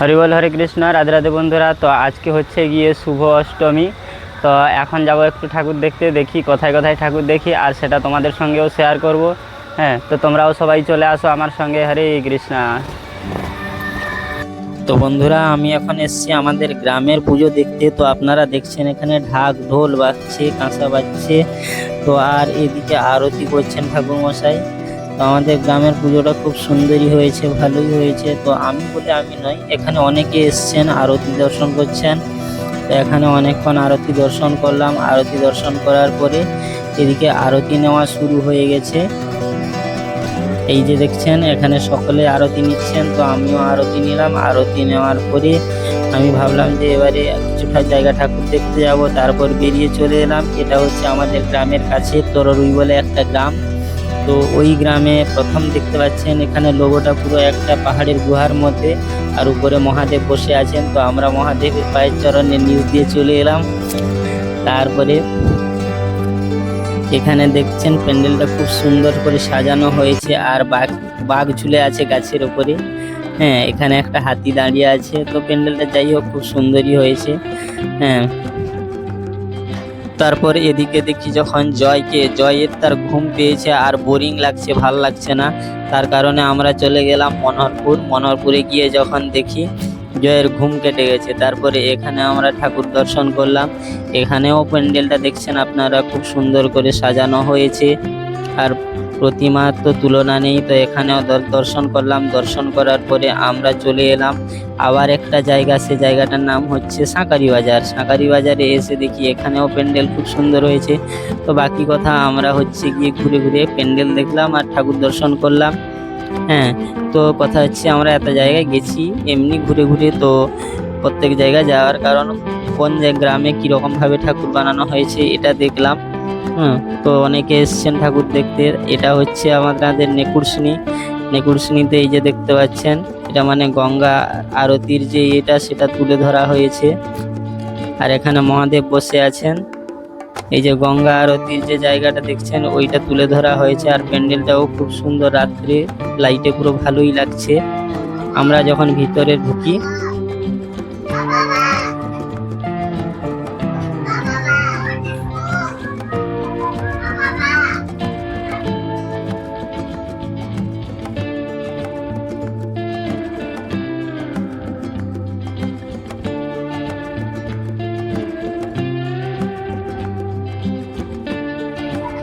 হরিবল হরে কৃষ্ণ, রাধে রাধে বন্ধুরা। তো আজকে হচ্ছে গিয়ে শুভ অষ্টমী। তো এখন যাব একটু ঠাকুর দেখতে, দেখি কোথায় কোথায় ঠাকুর দেখি, আর সেটা তোমাদের সঙ্গেও শেয়ার করব। হ্যাঁ তো তোমরাও সবাই চলে আসো আমার সঙ্গে, হরে কৃষ্ণ। তো বন্ধুরা, আমি এখন এসছি আমাদের গ্রামের পুজো দেখতে। তো আপনারা দেখছেন এখানে ঢাক, ঢোল বাজছে, কাঁসা বাজছে। তো আর এদিকে আরতি করছেন ঠাকুর মশাই তো আমাদের গ্রামের পুজোটা খুব সুন্দরই হয়েছে, ভালোই হয়েছে। তো আমি বলে আমি নয় এখানে অনেকে এসছেন, আরতি দর্শন করছেন। তো এখানে অনেকক্ষণ আরতি দর্শন করলাম। আরতি দর্শন করার পরে এদিকে আরতি নেওয়া শুরু হয়ে গেছে। এই যে দেখছেন, এখানে সকলে আরতি নিচ্ছেন, তো আমিও আরতি নিলাম। আরতি নেওয়ার পরে আমি ভাবলাম যে এবারে কিছুটা জায়গা ঠাকুর দেখতে যাব, তারপর বেরিয়ে চলে এলাম। এটা হচ্ছে আমাদের গ্রামের কাছে তররুই বলে একটা গ্রাম। তো ওই গ্রামে প্রথম দেখতে পাচ্ছেন এখানে লোগোটা পুরো একটা পাহাড়ের গুহার মধ্যে আর উপরে মহাদেব বসে আছেন। তো আমরা মহাদেবের পায়ের চরণে নিচ দিয়ে চলে এলাম। তারপরে এখানে দেখছেন প্যান্ডেলটা খুব সুন্দর করে সাজানো হয়েছে আর বাঘ বাঘ ঝুলে আছে গাছের ওপরে হ্যাঁ এখানে একটা হাতি দাঁড়িয়ে আছে। তো প্যান্ডেলটা যাই হোক, খুব সুন্দরই হয়েছে। হ্যাঁ তারপর এদিকে দেখি যখন জয়কে, জয়ের তার ঘুম পেয়েছে আর বোরিং লাগছে, ভালো লাগছে না। তার কারণে আমরা চলে গেলাম মনোহরপুর। মনোহরপুরে গিয়ে যখন দেখি জয়ের ঘুম কেটে গেছে, তারপরে এখানে আমরা ঠাকুর দর্শন করলাম। এখানেও প্যান্ডেলটা দেখছেন আপনারা, খুব সুন্দর করে সাজানো হয়েছে। আর প্রতিমার তো তুলনা নেই, তো এখানেও দর- দর্শন করলাম। দর্শন করার পরে আমরা চলে এলাম। আবার একটা জায়গা, সে জায়গাটার নাম হচ্ছে সাঁকারি বাজার। সাঁকারি বাজারে এসে দেখি এখানেও প্যান্ডেল খুব সুন্দর হয়েছে। তো বাকি কথা আমরা হচ্ছে গিয়ে ঘুরে ঘুরে প্যান্ডেল দেখলাম আর ঠাকুর দর্শন করলাম। হ্যাঁ তো কথা হচ্ছে আমরা এত জায়গায় গেছি, এমনি ঘুরে ঘুরে তো প্রত্যেক জায়গায় যাওয়ার কারণ কোন গ্রামে কীরকমভাবে ঠাকুর বানানো হয়েছে এটা দেখলাম। হুম, তো অনেকে এসছেন ঠাকুর দেখতে। এটা হচ্ছে আমাদের নেকুরসিনী নেকুরসিনীতে এই যে দেখতে পাচ্ছেন, এটা মানে গঙ্গা আরতির যে এটা, সেটা তুলে ধরা হয়েছে। আর এখানে মহাদেব বসে আছেন। এই যে গঙ্গা আরতির যে জায়গাটা দেখছেন, ওইটা তুলে ধরা হয়েছে। আর প্যান্ডেলটাও খুব সুন্দর রাত্রে। লাইটে পুরো ভালোই লাগছে। আমরা যখন ভিতরে ঢুকি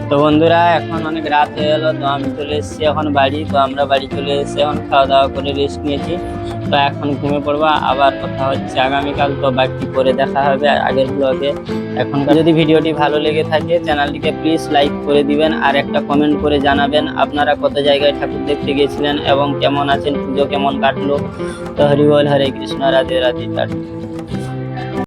তো বন্ধুরা, এখন অনেক রাত হয়ে গেলো তো আমি চলে এসেছি এখন বাড়ি। তো আমরা বাড়ি চলে এসে এখন খাওয়া দাওয়া করে রেস্ট নিয়েছি। তো এখন ঘুমিয়ে পড়বা, আবার কথা হচ্ছে আগামীকাল তো বাকি করে দেখা হবে আগের ব্লগে এখনকার যদি ভিডিওটি ভালো লেগে থাকে, চ্যানেলটিকে প্লিজ লাইক করে দিবেন, আর একটা কমেন্ট করে জানাবেন, আপনারা কত জায়গায় ঠাকুর দেখতে গিয়েছিলেন এবং কেমন আছেন, পুজো কেমন কাটলো। তো হরিবল হরে কৃষ্ণ, রাধে রাধে টাটা